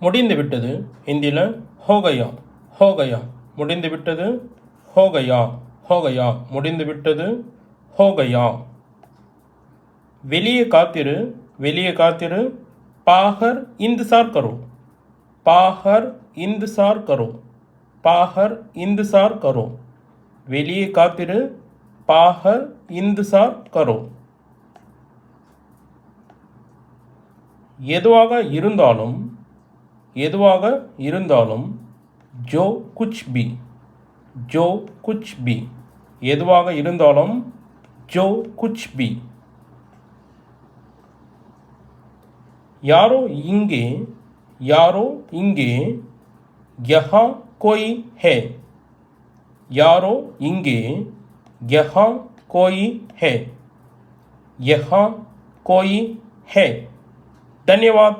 முடிந்து விட்டது இந்தியில் ஹோகயா ஹோகயா முடிந்து விட்டது ஹோகயா ஹோகயா முடிந்து விட்டது ஹோகயா. வெளியே காத்திரு வெளியே காத்திரு பாகர் இந்துசார் கரோ பாகர் இந்துசார் கரோ பாகர் இந்துசார் கரோ வெளியே காத்திரு பாகர் இந்துசார் கரோ எதுவாக இருந்தாலும் எதுவாக இருந்தாலும் ஜோ குச் பி ஜோ குச் பி எதுவாக இருந்தாலும் ஜோ குச் பி யாரோ இங்கே யாரோ இங்கே யஹா கோய் ஹே யாரோ இங்கே யஹா கோய் ஹே யஹா கோய் ஹே धन्यवाद